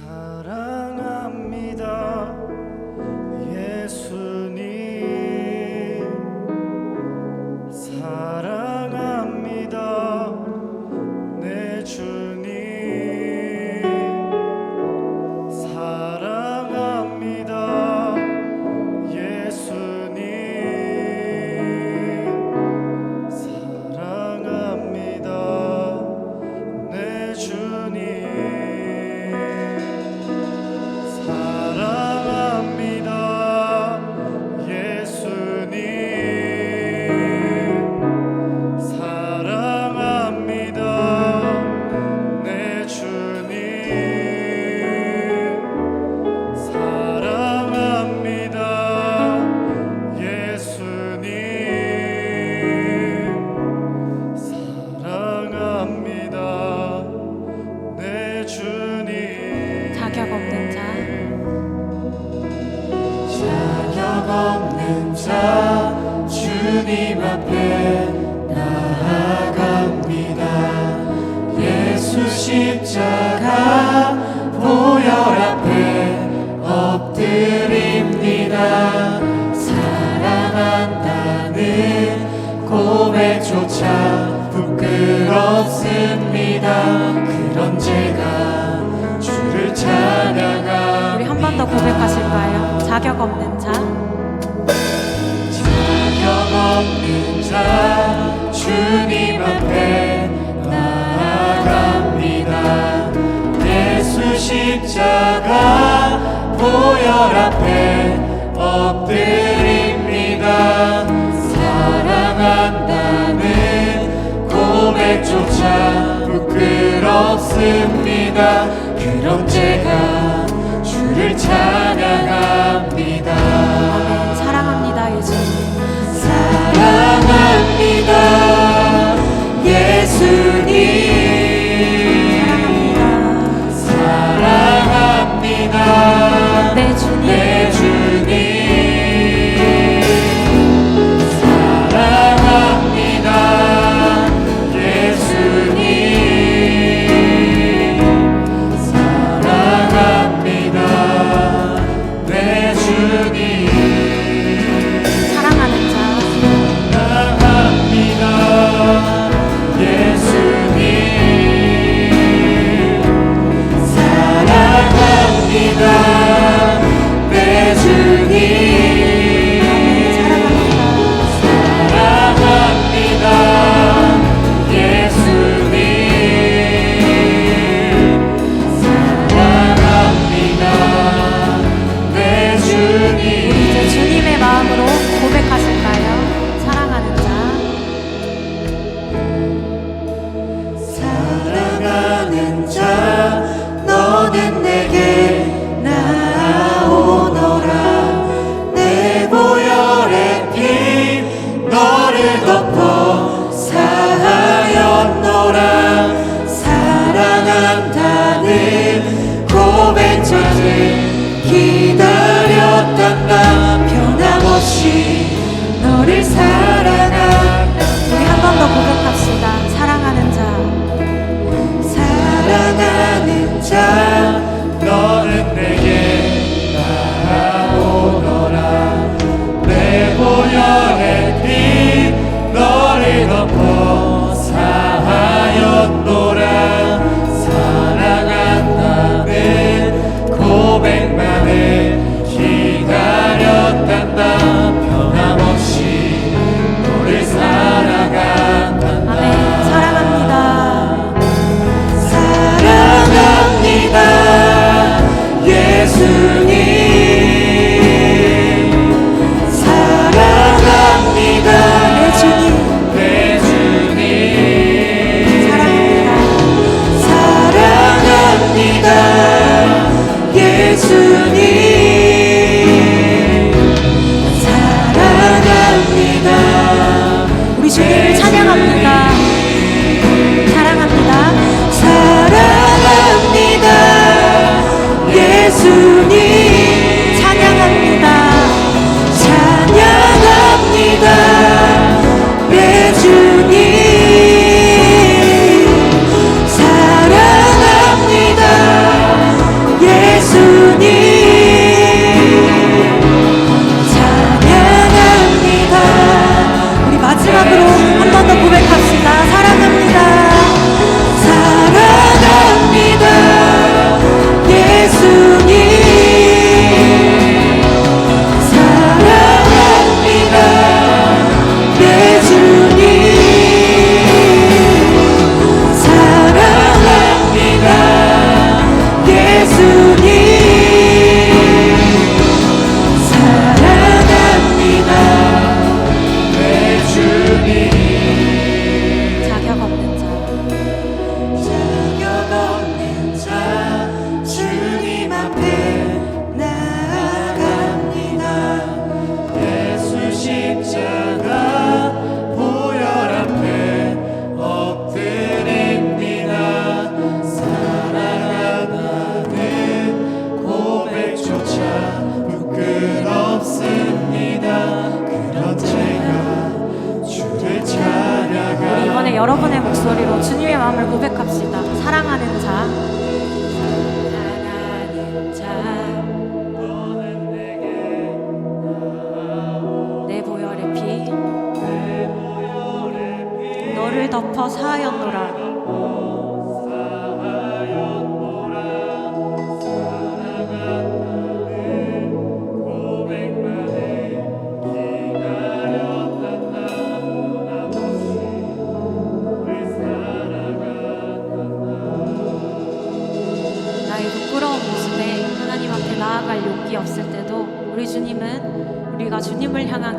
how 주님 앞에 나아갑니다. 예수 십자가 보혈 앞에 엎드립니다. 사랑한다는 고백조차 부끄럽습니다. 그럼 제가 주를 찬양하 주님의 마음을 고백합시다. 사랑하는 자. 내 보혈의 피. 너를 덮어 사하였노라.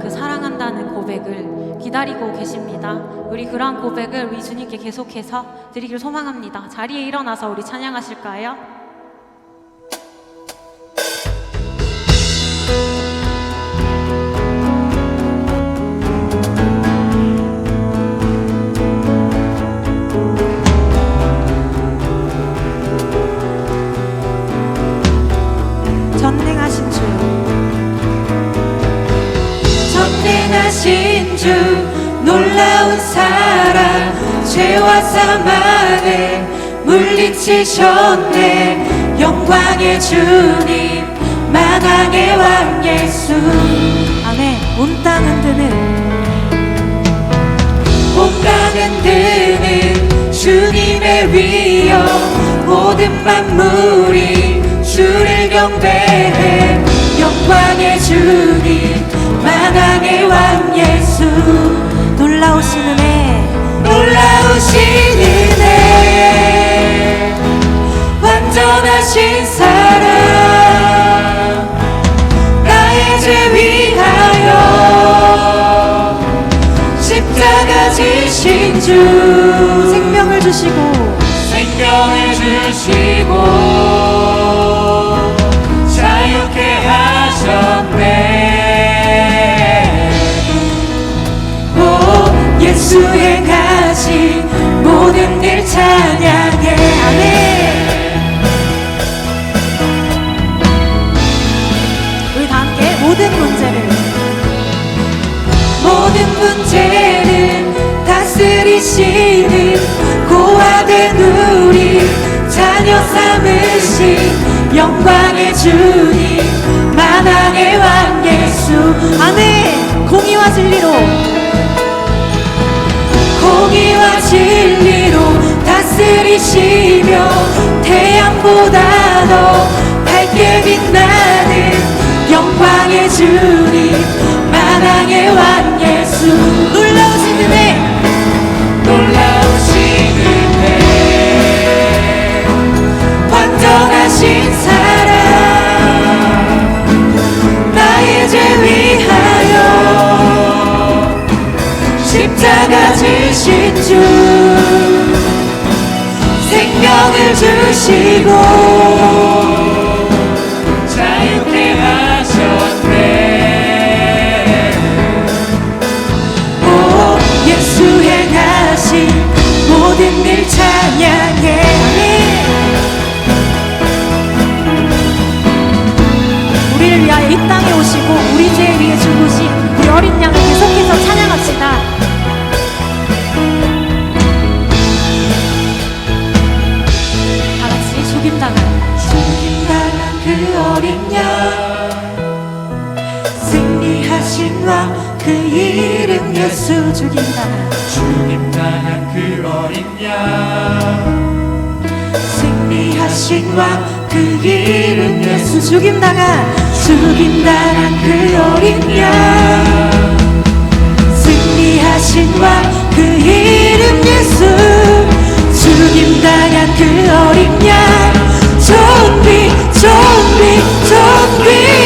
그 사랑한다는 고백을 기다리고 계십니다. 우리 그러한 고백을 우리 주님께 계속해서 드리길 소망합니다. 자리에 일어나서 우리 찬양하실까요? 죄와 사망을 물리치셨네. 영광의 주님 만왕의 왕 예수. 아멘. 온땅 흔드는. 온 땅은 드는 주님의 위여 모든 만물이 주를 경배해. 영광의 주님 만왕의 왕 예수. 놀라우신 은혜 놀라우신 은혜 완전하신 사랑 나의 죄 위하여 십자가 지신 주. 생명을 주시고 생명을 주시고 아멘. 공의와 진리로. 공의와 진리로 다스리시며 태양보다 더 밝게 빛나는 영광의 주님 만왕의 왕 예수 죽임당한 죽임당한 그 어린 양. 승리하신 왕 그 이름 예수 죽임당한 죽임당한 그 어린 양. 승리하신 왕 그 이름 예수 죽임당한 죽임당한 그 어린 양. 승리하신 왕 그 이름 예수 죽임당한 그 어린 양 don't be, don't be, don't be.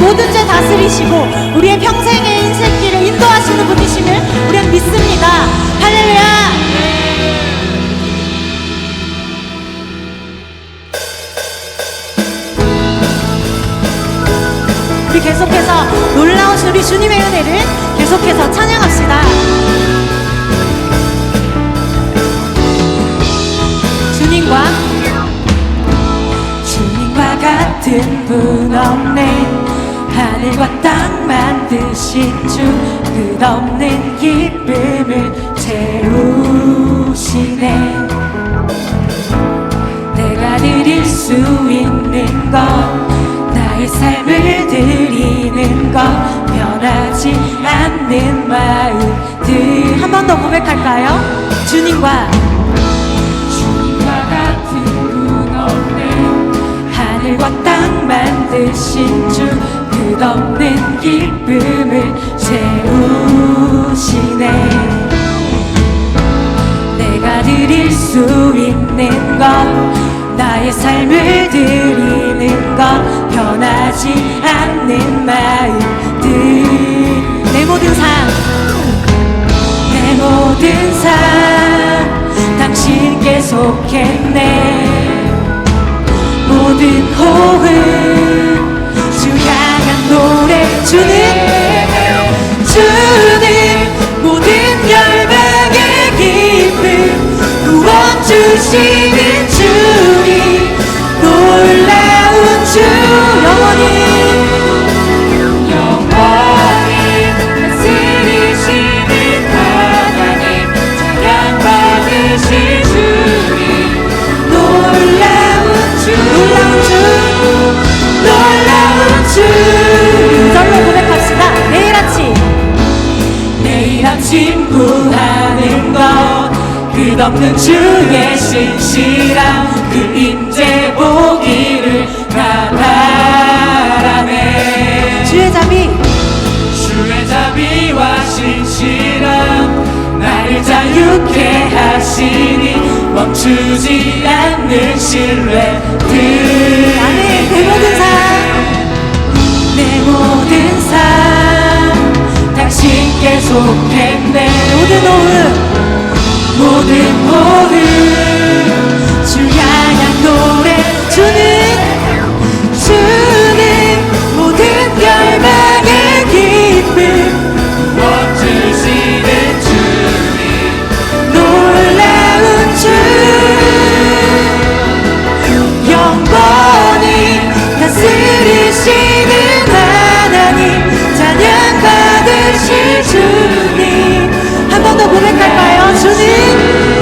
모든 죄 다스리시고 우리의 평생의 인생 길을 인도하시는 분이심을 우리는 믿습니다. 할렐루야. 우리 계속해서 놀라우신 우리 주님의 은혜를 계속해서 찬양합시다. 주님과 주님과 같은 분 없네 끝없는 기쁨을 채우시네. 내가 드릴 수 있는 것 나의 삶을 드리는 것 변하지 않는 마음들. 한 번 더 고백할까요? 주님과 주님과 같은 분 없네. 하늘과 땅 만드신 주 끝없는 기쁨을 채우시네. 내가 드릴 수 있는 것 나의 삶을 드리는 것 변하지 않는 마음들. 내 모든 삶내 모든 삶 당신께 속했네. 모든 호흡 주 향한 노래 주는 주는 모든 열방의 기쁨 구원 주시 주의 신실함 그 임재 보기를 나 바라네. 주의 자비. 주의 자비와 신실함 나를 자유케 하시니 멈추지 않는 신뢰들 아멘 내 모든 삶내 모든 삶 당신께 속했네. 모든 호흡 모든 주 향한 노래 주는 주는 모든 열방의 기쁨 멈추시는 주님 놀라운 주. 영원히 다스리시는 하나님 찬양 받으실 주님. 한 번 더 고백할까요? 주님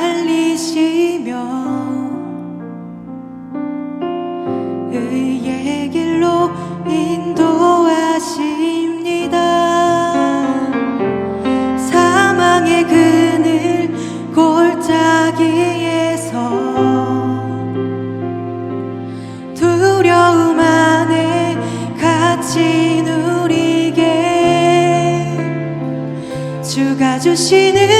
달리시며 의의 길로 인도하십니다. 사망의 그늘 골짜기에서 두려움 안에 갇힌 우리게. 주가 주시는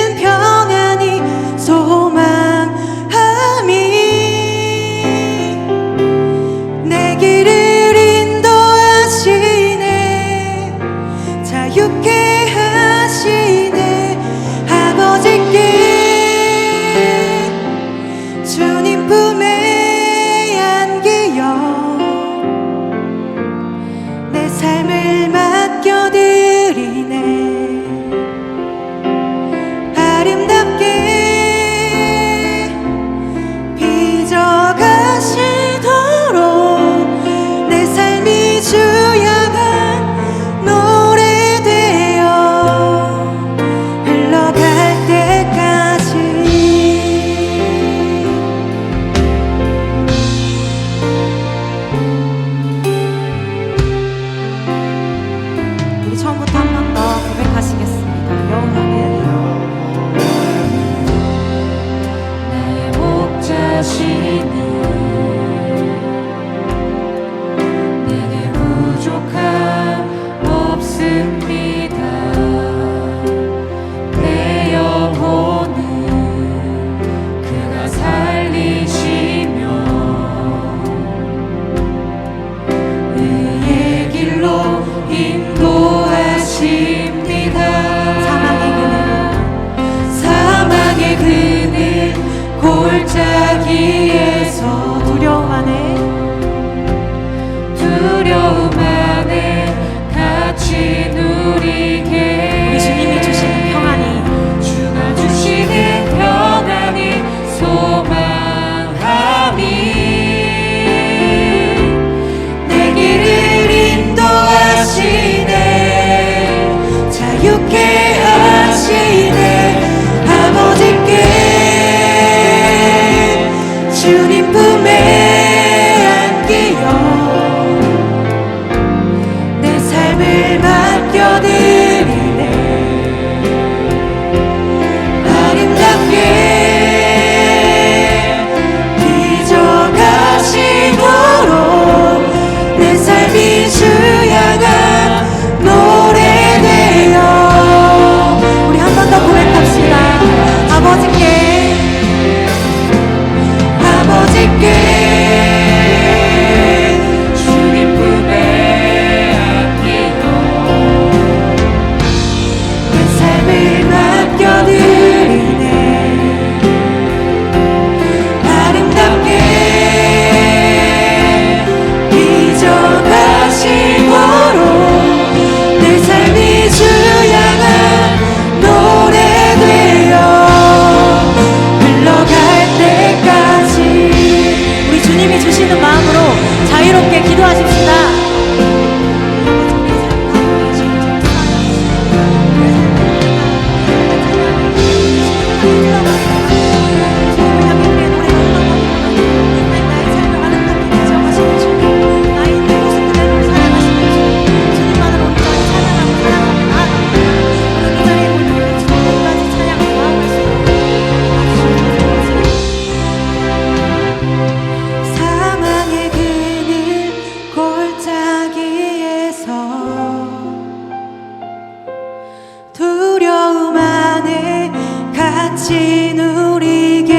주신 우리게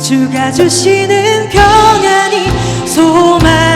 주가 주시는 평안이 소망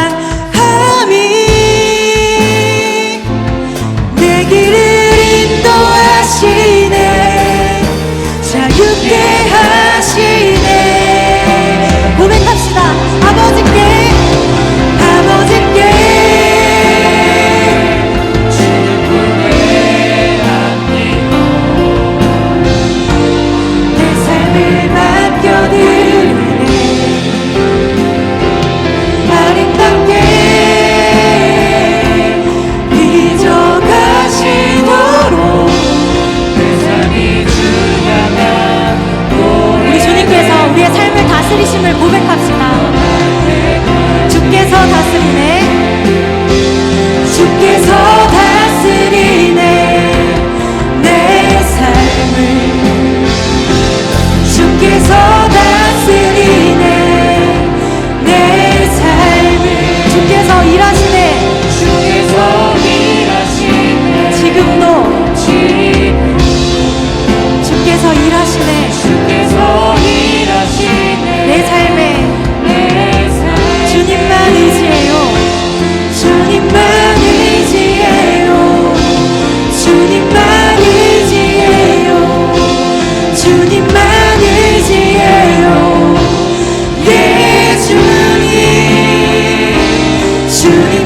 우리의 삶을 다스리심을 고백합시다. 주께서 다스리네. to you.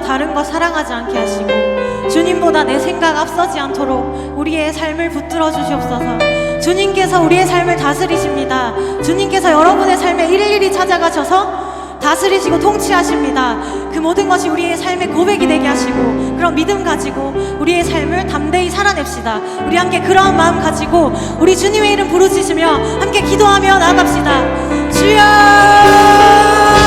다른 것 사랑하지 않게 하시고 주님보다 내 생각 앞서지 않도록 우리의 삶을 붙들어 주시옵소서. 주님께서 우리의 삶을 다스리십니다. 주님께서 여러분의 삶에 일일이 찾아가셔서 다스리시고 통치하십니다. 그 모든 것이 우리의 삶의 고백이 되게 하시고 그런 믿음 가지고 우리의 삶을 담대히 살아냅시다. 우리 함께 그러한 마음 가지고 우리 주님의 이름 부르짖으며 함께 기도하며 나아갑시다. 주여